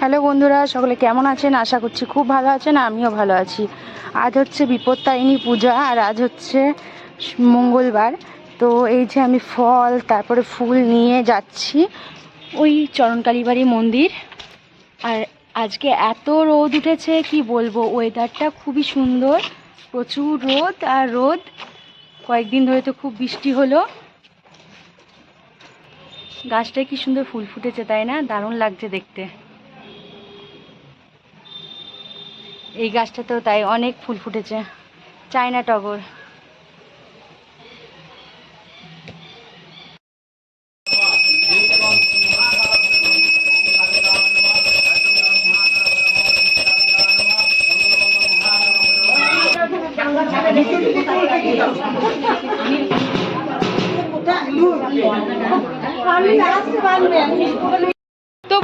Hello বন্ধুরা, সকলে কেমন আছেন? আশা করছি খুব ভালো আছেন, আমিও ভালো আছি। আজ হচ্ছে বিপত্তারিণী পূজা আর আজ হচ্ছে মঙ্গলবার। তো এই যে আমি ফল, তারপরে ফুল নিয়ে যাচ্ছি ওই চরণকালীবাড়ি মন্দির। আর আজকে এত রোদ উঠেছে, কি বলব? ওয়েদারটা খুবই সুন্দর, প্রচুর রোদ আর রোদ। কয়েকদিন ধরে তো খুব বৃষ্টি হলো। গাছটায় কি সুন্দর ফুল ফুটেছে, তাই না? দারুণ লাগছে দেখতে। এই গাছটাতেও তাই অনেক ফুল ফুটেছে। চায়না টগর। তো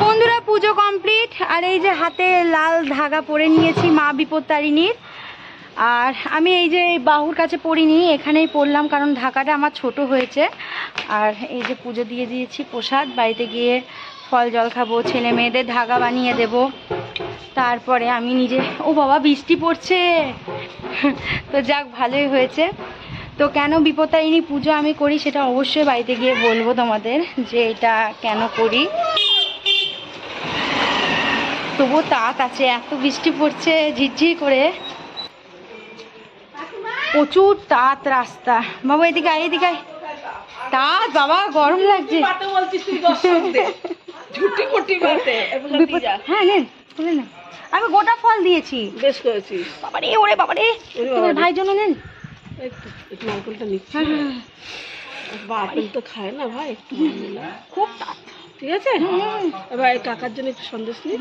বন্ধুরা, পুজো কমপ্লিট। আর এই যে হাতে লাল ধাগা পরে নিয়েছি মা বিপত্তারিণীর। আর আমি এই যে বাহুর কাছে পড়িনি, এখানেই পড়লাম কারণ ঢাকাটা আমার ছোট হয়েছে। আর এই যে পুজো দিয়ে দিয়েছি প্রসাদ, বাড়িতে গিয়ে ফল জল খাব, ছেলে মেয়েদের ধাগা বানিয়ে দেব। তারপরে আমি নিজে, ও বাবা, বৃষ্টি পড়ছে। তো যাক, ভালোই হয়েছে। তো কেন বিপত্তারিণী পুজো আমি করি সেটা অবশ্যই বাড়িতে গিয়ে বলব তোমাদের যে এটা কেন করি। তবুও তাঁত আছে এত বৃষ্টি পড়ছে ঝিরঝির করে। প্রচুর তাঁত রাস্তা। বাবা এদিকে আয় এদিকে আয়। তাঁত বাবা গরম লাগছে। হ্যাঁ নেন তুলে আমি গোটা ফল দিয়েছি। বেশ করেছিস। বাবারে ওরে বাবারে। তোমার ভাই জন্য নেন। নারকেলটা নিচ্ছি। হ্যাঁ, হ্যাঁ, হ্যাঁ। তো খায় না ভাই। খুব তাঁত। ঠিক আছে? এবার এই কাকার জন্য একটু সন্দেশ নি।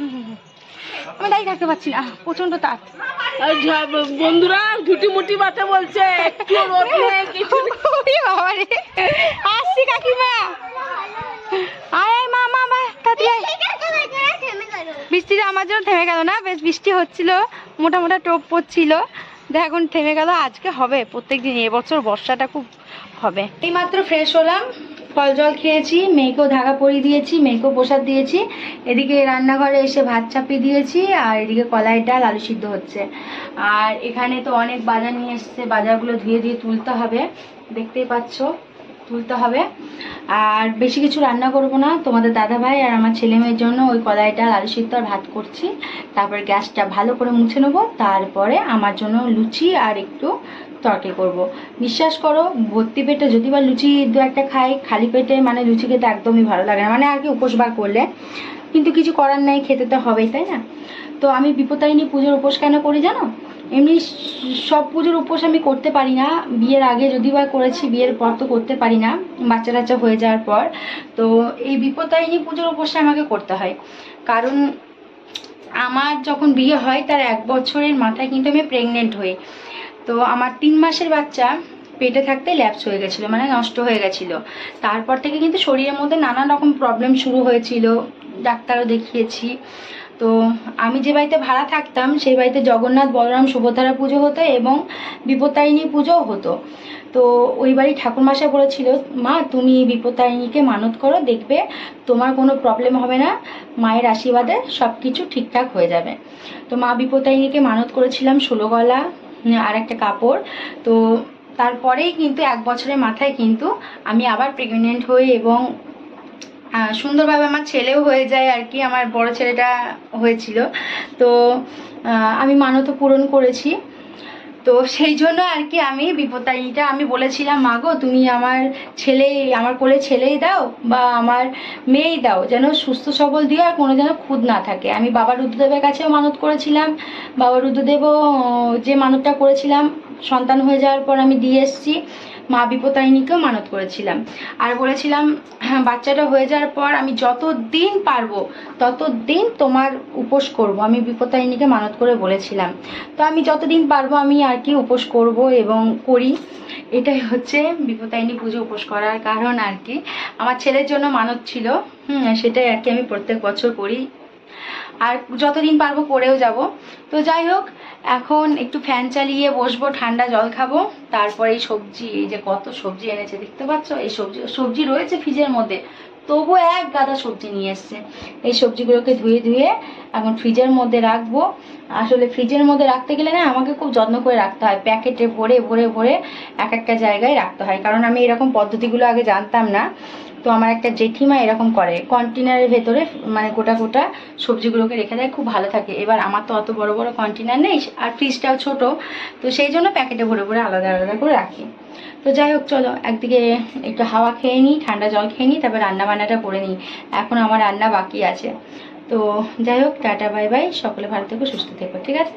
আমি দাঁড়িয়ে থাকতে পারছি না। প্রচণ্ড তাঁত বন্ধুরা ঝুটি মুটি বাতে বলছে একটু রোদ নেই কিছু বাবারে আসছি কাকিমা। আয় আয় মা মা মা বৃষ্টিটা আমার জন্য থেমে গেল না। বেশ বৃষ্টি হচ্ছিল মোটা মোটা টোপ পড়ছিল দেখ এখন থেমে গেল আজকে হবে। প্রত্যেক দিন এবছর বর্ষাটা খুব হবে। এইমাত্র ফ্রেশ হলাম। ফল জল খেয়েছি, মেয়েকেও ধাগা পরিয়ে দিয়েছি, মেয়েকেও প্রসাদ দিয়েছি। এদিকে রান্নাঘরে এসে ভাত চাপিয়ে দিয়েছি আর এদিকে কলাই ডাল, আলু সিদ্ধ হচ্ছে। আর এখানে তো অনেক বাজার নিয়ে এসছে, বাজারগুলো ধুয়ে ধুয়ে তুলতে হবে, দেখতেই পাচ্ছ। তুলতে হবে। আর বেশি কিছু রান্না করব না। তোমাদের দাদা ভাই আর আমার ছেলে মেয়ের জন্য ওই ডাল, আলু সিদ্ধ আর ভাত করছি। তারপরে গ্যাসটা ভালো করে মুছে নেব। তারপরে আমার জন্য লুচি আর একটু তরকারি করব। বিশ্বাস করো, ভর্তি পেটে যদি বা লুচি দু একটা খাই, খালি পেটে মানে লুচি খেতে একদমই ভালো লাগে না। মানে আর কি উপোস বার করলে। কিন্তু কিছু করার নেই, খেতে তো হবেই, তাই না? তো আমি বিপত্তারিণী পুজোর উপোস কেন করি জানো? এমনি সব পুজোর উপোস আমি করতে পারি না। বিয়ের আগে যদি বা করেছি, বিয়ের পর তো করতে পারি না। বাচ্চা টাচ্চা হয়ে যাওয়ার পর। তো এই বিপত্তারিণী পুজোর উপোসটা আমাকে করতে হয়। কারণ আমার যখন বিয়ে হয়, তার এক বছরের মাথায় কিন্তু আমি প্রেগনেন্ট হই। তো আমার তিন মাসের বাচ্চা পেটে থাকতে ল্যাপস হয়ে গেছিল মানে নষ্ট হয়ে গেছিল। তারপর থেকে কিন্তু শরীরের মধ্যে নানান রকম প্রবলেম শুরু হয়েছিল। ডাক্তারও দেখিয়েছি। তো আমি যে বাড়িতে ভাড়া থাকতাম, সেই বাড়িতে জগন্নাথ, বলরাম সুভদ্রা পুজো হতো এবং বিপত্তারিণী পুজোও হতো। তো ওই বাড়ি ঠাকুরমাশা বলেছিল, মা, তুমি বিপত্তারিণীকে মানত করো, দেখবে তোমার কোনো প্রবলেম হবে না, মায়ের আশীর্বাদে সব কিছু ঠিকঠাক হয়ে যাবে। তো মা বিপত্তারিণীকে মানত করেছিলাম ষোলো গলা আর একটা কাপড়। তো তারপরেই কিন্তু এক বছরের মাথায় কিন্তু আমি আবার প্রেগনেন্ট হই এবং সুন্দরভাবে আমার ছেলেও হয়ে যায় আর কি, আমার বড় ছেলেটা হয়েছিল। তো আমি মানত পূরণ করেছি। তো সেই জন্য আর কি আমি বিপত্তারিণীটা আমি বলেছিলাম মাগো তুমি আমার ছেলে, আমার কোলে ছেলেই দাও বা আমার মেয়েই দাও, যেন সুস্থ সবল দিও আর কোনো যেন খুদ না থাকে। আমি বাবা রুদ্রদেবের কাছেও মানত করেছিলাম। বাবা রুদ্রদেবও যে মানতটা করেছিলাম, সন্তান হয়ে যাওয়ার পর আমি দিয়ে এসেছি। মা বিপত্তারিণীকেও মানত করেছিলাম। আর বলেছিলাম হ্যাঁ, বাচ্চাটা হয়ে যাওয়ার পর আমি যত দিন পারব তত দিন তোমার উপোস করব। আমি বিপত্তারিণীকে মানত করে বলেছিলাম। তো আমি যতদিন পারব আমি আর কি উপোস করব এবং করি। এটাই হচ্ছে বিপত্তারিণী পুজো উপোস করার কারণ আর কি। আমার ছেলের জন্য মানত ছিল। সেটাই আর কি আমি প্রত্যেক বছর করি। আর যতদিন পারব করেও যাব। তো যাই হোক, এখন একটু ফ্যান চালিয়ে বসবো, ঠান্ডা জল খাব। তারপরে এই সবজি, এই যে কত সবজি এনেছে, দেখতে পাচ্ছ? এই সবজি সবজি রয়েছে ফ্রিজের মধ্যে। তবু এক গাদা সবজি নিয়ে এসছে। এই সবজিগুলোকে ধুয়ে ধুয়ে এখন ফ্রিজের মধ্যে রাখব। আসলে ফ্রিজের মধ্যে রাখতে গেলে না, আমাকে খুব যত্ন করে রাখতে হয়। প্যাকেটে ভরে ভরে ভরে এক একটা জায়গায় রাখতে হয়। কারণ আমি এরকম পদ্ধতিগুলো আগে জানতাম না। তো আমার একটা জেঠিমা এরকম করে কন্টেনারের ভেতরে মানে গোটা গোটা সবজিগুলোকে রেখে দেয়, খুব ভালো থাকে। এবার আমার তো অত বড় বড় কন্টেনার নেই, আর ফ্রিজটাও ছোট, তো সেই জন্য প্যাকেটে ভরে ভরে আলাদা আলাদা করে রাখি। তো যাই হোক, চলো, একদিকে একটু হাওয়া খেয়ে নিই, ঠান্ডা জল খেয়ে নিই, তারপর রান্না বান্নাটা করে নিই। এখন আমার রান্না বাকি আছে। তো যাই হোক, টাটা, বাই বাই, সকলে ভালো থেকো, সুস্থ থেকো, ঠিক আছে?